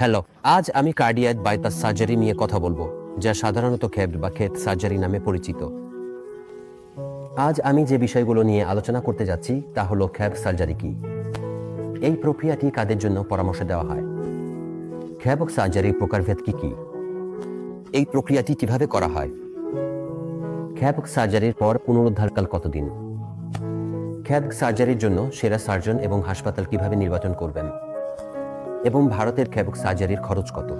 Hello, আজ আমি cardiac bypass surgery নিয়ে কথা বলব, যা সাধারণত ক্ষেপ বা ক্ষেত সার্জারি নামে পরিচিত। আজ আমি যে বিষয়গুলো নিয়ে আলোচনা করতে যাচ্ছি, তা হলো খ্যাব সার্জারি কি। এই প্রক্রিয়াটি কাদের জন্য পরামর্শ দেওয়া হয়? খ্যাবক সার্জারির প্রকারভেদ কি কি? এই প্রক্রিয়াটি কীভাবে করা হয়? খ্যাবক সার্জারির পর পুনরুদ্ধারকাল কতদিন? খ্যাবক সার্জারির জন্য সেরা সার্জন এবং হাসপাতাল কীভাবে নির্বাচন করবেন? এবং ভারতের খ্যাবক সার্জারির খরচ কত?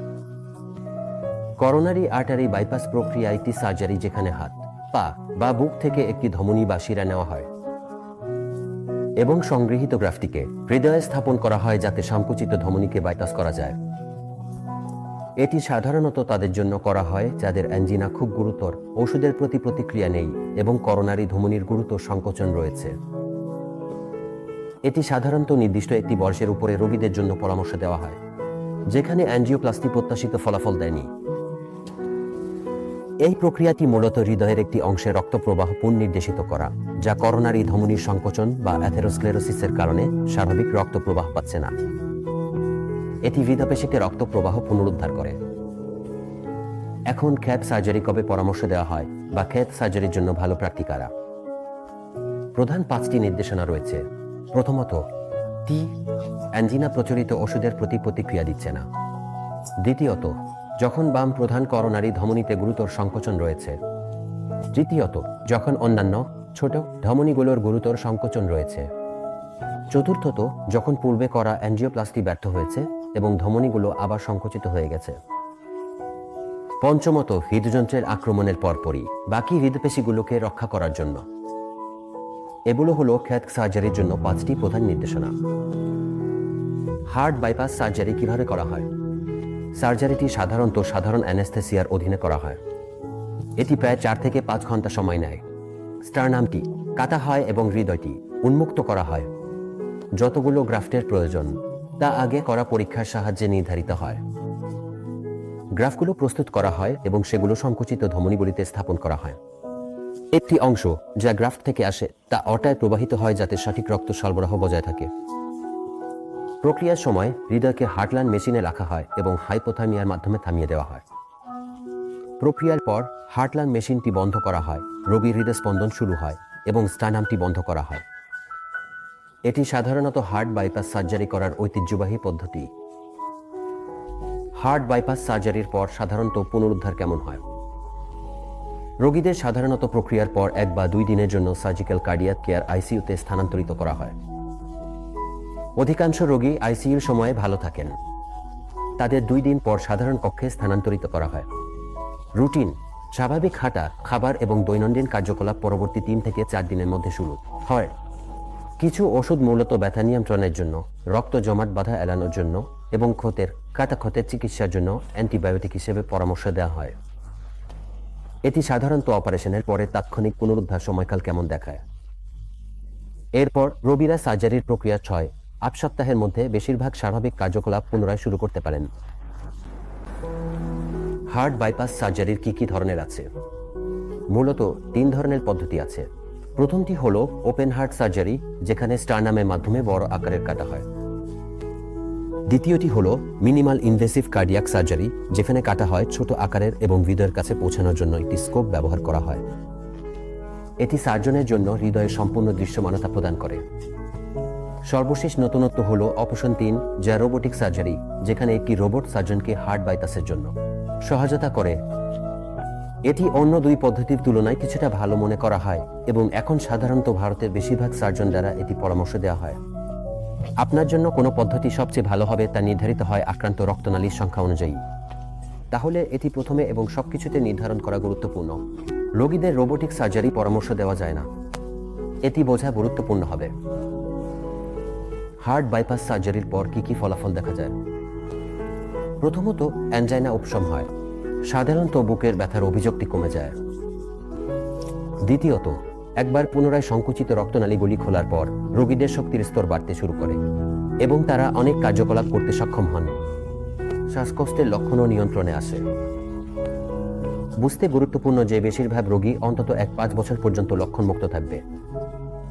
করোনারি আর্টারি বাইপাস প্রক্রিয়া একটি সার্জারি যেখানে হাত, পা বা বুক থেকে একটি ধমনী বা শিরা নেওয়া হয়। এবং সংগৃহীত গ্রাফটিকে হৃদয়ে স্থাপন করা হয় যাতে সংকুচিত ধমনীকে বাইপাস করা যায়। এটি সাধারণত তাদের জন্য করা হয় যাদের অ্যাঞ্জিনা খুব গুরুতর, ওষুধের প্রতি প্রতিক্রিয়া নেই এবং করোনারি ধমনীর গুরুতর সংকোচন রয়েছে। এটি সাধারণত নির্দিষ্ট একটি বর্ষের উপরে রোগীদের জন্য পরামর্শ দেওয়া হয়, যেখানে অ্যাঞ্জিওপ্লাস্টি প্রত্যাশিত ফলাফল দেয়নি। এই প্রক্রিয়াটি মূলত হৃদয়ের একটি অংশে রক্ত প্রবাহ পুনর্নির্দেশিত করা, যা করোনারি ধমনীর সংকোচন বা অ্যাথেরোস্ক্লেরোসিসের কারণে স্বাভাবিক রক্ত প্রবাহ পাচ্ছে না। এটি হৃদপেশিতে রক্ত প্রবাহ পুনরুদ্ধার করে। এখন খ্যাত সার্জারি কবে পরামর্শ দেওয়া হয় বা খ্যাত সার্জারির জন্য ভালো প্রাক্টিকারা প্রধান পাঁচটি নির্দেশনা রয়েছে। প্রথমত, টি অ্যাঞ্জিনা প্রচলিত ওষুধের প্রতি প্রতিক্রিয়া দিচ্ছে না। দ্বিতীয়ত, যখন বাম প্রধান করোনারি ধমনীতে গুরুতর সংকোচন রয়েছে। তৃতীয়ত, যখন অন্যান্য ছোট ধমনীগুলোর গুরুতর সংকোচন রয়েছে। চতুর্থত, যখন পূর্বে করা অ্যাঞ্জিওপ্লাস্টি ব্যর্থ হয়েছে এবং ধমনীগুলো আবার সংকুচিত হয়ে গেছে। পঞ্চমত, হৃদযন্ত্রের আক্রমণের পরপরই বাকি হৃদপেশিগুলোকে রক্ষা করার জন্য। এগুলো হলো খ্যাত সার্জারির জন্য পাঁচটি প্রধান নির্দেশনা। হার্ট বাইপাস সার্জারি কীভাবে করা হয়? সার্জারিটি সাধারণত সাধারণ অ্যানেস্থেসিয়ার অধীনে করা হয়। এটি প্রায় চার থেকে পাঁচ ঘণ্টা সময় নেয়। স্টারনামটি কাটা হয় এবং হৃদয়টি উন্মুক্ত করা হয়। যতগুলো গ্রাফটের প্রয়োজন, তা আগে করা পরীক্ষার সাহায্যে নির্ধারিত হয়। গ্রাফগুলো প্রস্তুত করা হয় এবং সেগুলো সংকুচিত ধমনীগুলিতে স্থাপন করা হয়। একটি অংশ যা গ্রাফট থেকে আসে তা অটায় প্রবাহিত হয় যাতে সঠিক রক্ত সরবরাহ বজায় থাকে। প্রক্রিয়ার সময় হৃদয়কে হার্টল্যান্ড মেশিনে রাখা হয় এবং হাইপোথার্মিয়ার মাধ্যমে থামিয়ে দেওয়া হয়। প্রক্রিয়ার পর হার্টল্যান্ড মেশিনটি বন্ধ করা হয় রোগীর হৃদস্পন্দন শুরু হয় এবং স্টানামটি বন্ধ করা হয়। এটি সাধারণত হার্ট বাইপাস সার্জারি করার ঐতিহ্যবাহী পদ্ধতি। হার্ট বাইপাস সার্জারির পর সাধারণত পুনরুদ্ধার কেমন হয়? রোগীদের সাধারণত প্রক্রিয়ার পর এক বা দুই দিনের জন্য সার্জিক্যাল কার্ডিয়াক কেয়ার আইসিইউতে স্থানান্তরিত করা হয়। অধিকাংশ রোগী আইসিইউর সময়ে ভালো থাকেন। তাদের দুই দিন পর সাধারণ কক্ষে স্থানান্তরিত করা হয়। রুটিন, স্বাভাবিক হাঁটা, খাবার এবং দৈনন্দিন কার্যকলাপ পরবর্তী তিন থেকে চার দিনের মধ্যে শুরু হয়। কিছু ওষুধ মূলত ব্যথা নিয়ন্ত্রণের জন্য, রক্ত জমাট বাধা এড়ানোর জন্য এবং ক্ষতের কাটা ক্ষতের চিকিৎসার জন্য অ্যান্টিবায়োটিক হিসেবে পরামর্শ দেওয়া হয়। এটি সাধারণত অপারেশনের পরে তাৎক্ষণিক পুনরুদ্ধার সময়কাল কেমন দেখায়? এরপর রোগীরা সার্জারির প্রক্রিয়া ছয়। আট সপ্তাহের মধ্যে বেশিরভাগ স্বাভাবিক কার্যকলাপ পুনরায় শুরু করতে পারেন। হার্ট বাইপাস সার্জারির কি কি ধরনের আছে? মূলত তিন ধরনের পদ্ধতি আছে। প্রথমটি হল ওপেন হার্ট সার্জারি, যেখানে স্টারনামের মাধ্যমে বড় আকারের কাটা হয়। দ্বিতীয়টি হল মিনিমাল ইনভেসিভ কার্ডিয়াক সার্জারি যেখানে কাটা হয় ছোট আকারের এবং হৃদয়ের কাছে পৌঁছানোর জন্য একটি স্কোপ ব্যবহার করা হয়। এটি সার্জনের জন্য হৃদয়ের সম্পূর্ণ দৃশ্যমানতা প্রদান করে। সর্বশেষ নতুনত্ব হল অপশন তিন, যা রোবোটিক সার্জারি যেখানে একটি রোবট সার্জনকে হার্ট বাইপাসের জন্য। সহায়তা করে। এটি অন্য দুই পদ্ধতির তুলনায় কিছুটা ভালো মনে করা হয় এবং এখন সাধারণত ভারতের বেশিরভাগ সার্জন দ্বারা এটি পরামর্শ দেওয়া হয়। আপনার জন্য কোনো পদ্ধতি সবচেয়ে ভালো হবে তা নির্ধারিত হয় আক্রান্ত রক্তনালীর সংখ্যা অনুযায়ী। তাহলে এটি প্রথমে এবং সবকিছুতে নির্ধারণ করা গুরুত্বপূর্ণ। রোগীদের রোবোটিক সার্জারি পরামর্শ দেওয়া যায় না। এটি বোঝা গুরুত্বপূর্ণ হবে। হার্ট বাইপাস সার্জারির পর কি কি ফলাফল দেখা যায়? প্রথমত, অ্যানজাইনা উপশম হয়। সাধারণত বুকের ব্যথার অভিযোগটি কমে যায়। দ্বিতীয়ত একবার পুনরায় সংকুচিত রক্তনালীগুলি খোলার পর রোগীদের শক্তির স্তর বাড়তে শুরু করে এবং তারা অনেক কার্যকলাপ করতে সক্ষম হন। শ্বাসকষ্টের লক্ষণও নিয়ন্ত্রণে আসে। বুঝতে গুরুত্বপূর্ণ যে বেশিরভাগ রোগী অন্তত এক পাঁচ বছর পর্যন্ত লক্ষণমুক্ত থাকবে।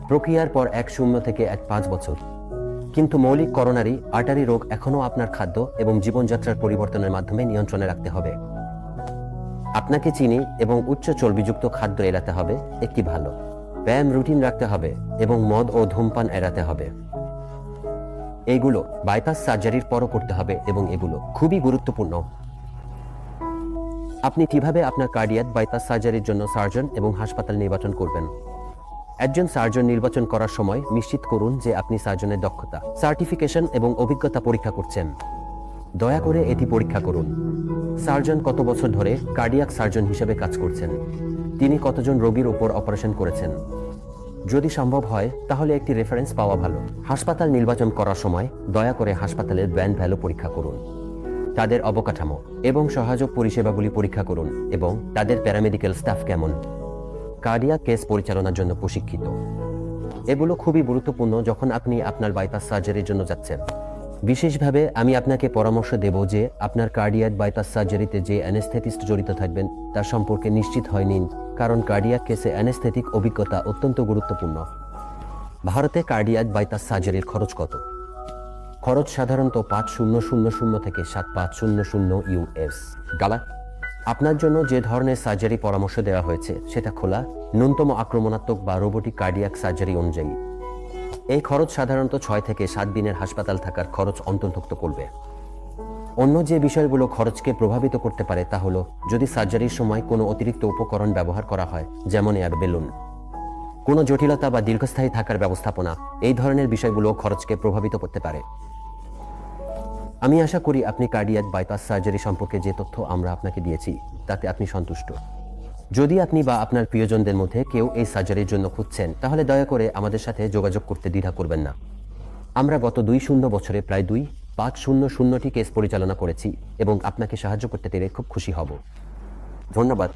প্রক্রিয়ার পর এক শূন্য থেকে এক পাঁচ বছর। কিন্তু মৌলিক করোনারি আর্টারি রোগ এখনও আপনার খাদ্য এবং জীবনযাত্রার পরিবর্তনের মাধ্যমে নিয়ন্ত্রণে রাখতে হবে। আপনাকে চিনি এবং উচ্চ চর্বিযুক্ত খাদ্য এড়াতে হবে, একটি ভালো। ব্যায়াম রুটিন রাখতে হবে এবং মদ ও ধূমপান এড়াতে হবে। এগুলো বাইপাস সার্জারির পরও করতে হবে এবং এগুলো খুবই গুরুত্বপূর্ণ। আপনি কীভাবে আপনার কার্ডিয়াক বাইপাস সার্জারির জন্য সার্জন এবং হাসপাতাল নির্বাচন করবেন? একজন সার্জন নির্বাচন করার সময় নিশ্চিত করুন যে আপনি সার্জনের দক্ষতা, সার্টিফিকেশন এবং অভিজ্ঞতা পরীক্ষা করছেন। দয়া করে এটি পরীক্ষা করুন। সার্জন কত বছর ধরে কার্ডিয়াক সার্জন হিসেবে কাজ করছেন? তিনি কতজন রোগীর উপর অপারেশন করেছেন? যদি সম্ভব হয়, তাহলে একটি রেফারেন্স পাওয়া ভালো। হাসপাতাল নির্বাচন করার সময় দয়া করে হাসপাতালের ব্র্যান্ড ভ্যালু পরীক্ষা করুন। তাদের অবকাঠামো এবং সহায়ক পরিষেবাগুলি পরীক্ষা করুন এবং তাদের প্যারামেডিক্যাল স্টাফ কেমন? কার্ডিয়া কেস পরিচালনার জন্য প্রশিক্ষিত। এগুলো খুবই গুরুত্বপূর্ণ যখন আপনি আপনার বাইপাস সার্জারির জন্য যাচ্ছেন। বিশেষভাবে আমি আপনাকে পরামর্শ দেব যে আপনার কার্ডিয়াক বাইপাস সার্জারিতে যে অ্যানেস্থেটিস্ট জড়িত থাকবেন, তার সম্পর্কে নিশ্চিত হয় নিন, কারণ কার্ডিয়াক কেসে অ্যানেস্থেটিক অভিজ্ঞতা অত্যন্ত গুরুত্বপূর্ণ। ভারতে কার্ডিয়াক বাইপাস সার্জারির খরচ কত? খরচ সাধারণত পাঁচ শূন্য শূন্য শূন্য থেকে সাত পাঁচ শূন্য শূন্য ইউএস গালা, আপনার জন্য যে ধরনের সার্জারি পরামর্শ দেওয়া হয়েছে, সেটা খোলা, ন্যূনতম আক্রমণাত্মক বা রোবোটিক কার্ডিয়াক সার্জারি অনুযায়ী। এই খরচ সাধারণত ছয় থেকে সাত দিনের হাসপাতাল থাকার খরচ অন্তর্ভুক্ত করবে। অন্য যে বিষয়গুলো খরচকে প্রভাবিত করতে পারে তা হলো, যদি সার্জারির সময় কোনো অতিরিক্ত উপকরণ ব্যবহার করা হয়, যেমন এয়ার বেলুন। কোনো জটিলতা বা দীর্ঘস্থায়ী থাকার ব্যবস্থাপনা এই ধরনের বিষয়গুলো খরচকে প্রভাবিত করতে পারে। আমি আশা করি আপনি কার্ডিয়াক বাইপাস সার্জারি সম্পর্কে যে তথ্য আমরা আপনাকে দিয়েছি, তাতে আপনি সন্তুষ্ট। যদি আপনি বা আপনার প্রিয়জনদের মধ্যে কেউ এই সার্জারির জন্য খুঁজছেন, তাহলে দয়া করে আমাদের সাথে যোগাযোগ করতে দ্বিধা করবেন না। আমরা গত দুই শূন্য বছরে প্রায় দুই পাঁচ শূন্য শূন্যটি কেস পরিচালনা করেছি এবং আপনাকে সাহায্য করতে পেরে খুব খুশি হব। ধন্যবাদ।